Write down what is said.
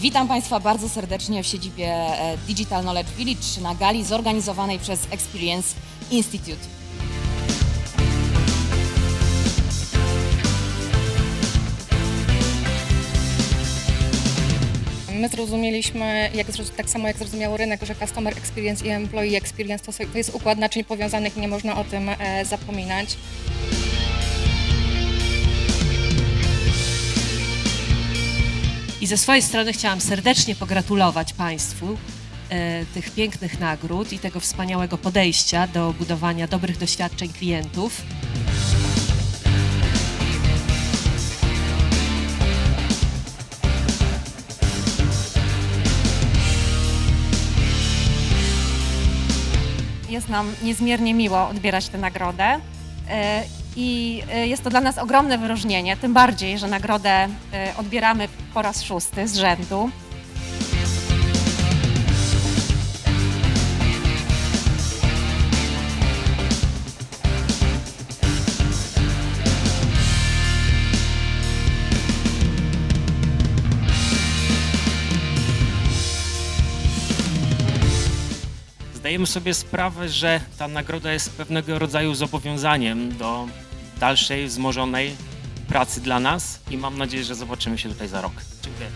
Witam Państwa bardzo serdecznie w siedzibie e, Digital Knowledge Village na gali zorganizowanej przez Experience Institute. My zrozumieliśmy, jak, tak samo jak zrozumiał rynek, że Customer Experience i Employee Experience to, to jest układ naczyń powiązanych nie można o tym e, zapominać. I ze swojej strony chciałam serdecznie pogratulować Państwu e, tych pięknych nagród i tego wspaniałego podejścia do budowania dobrych doświadczeń klientów. Jest nam niezmiernie miło odbierać tę nagrodę e, i e, jest to dla nas ogromne wyróżnienie, tym bardziej, że nagrodę e, odbieramy po raz szósty z rzędu. Zdajemy sobie sprawę, że ta nagroda jest pewnego rodzaju zobowiązaniem do dalszej wzmożonej pracy dla nas i mam nadzieję, że zobaczymy się tutaj za rok. Dziękuję.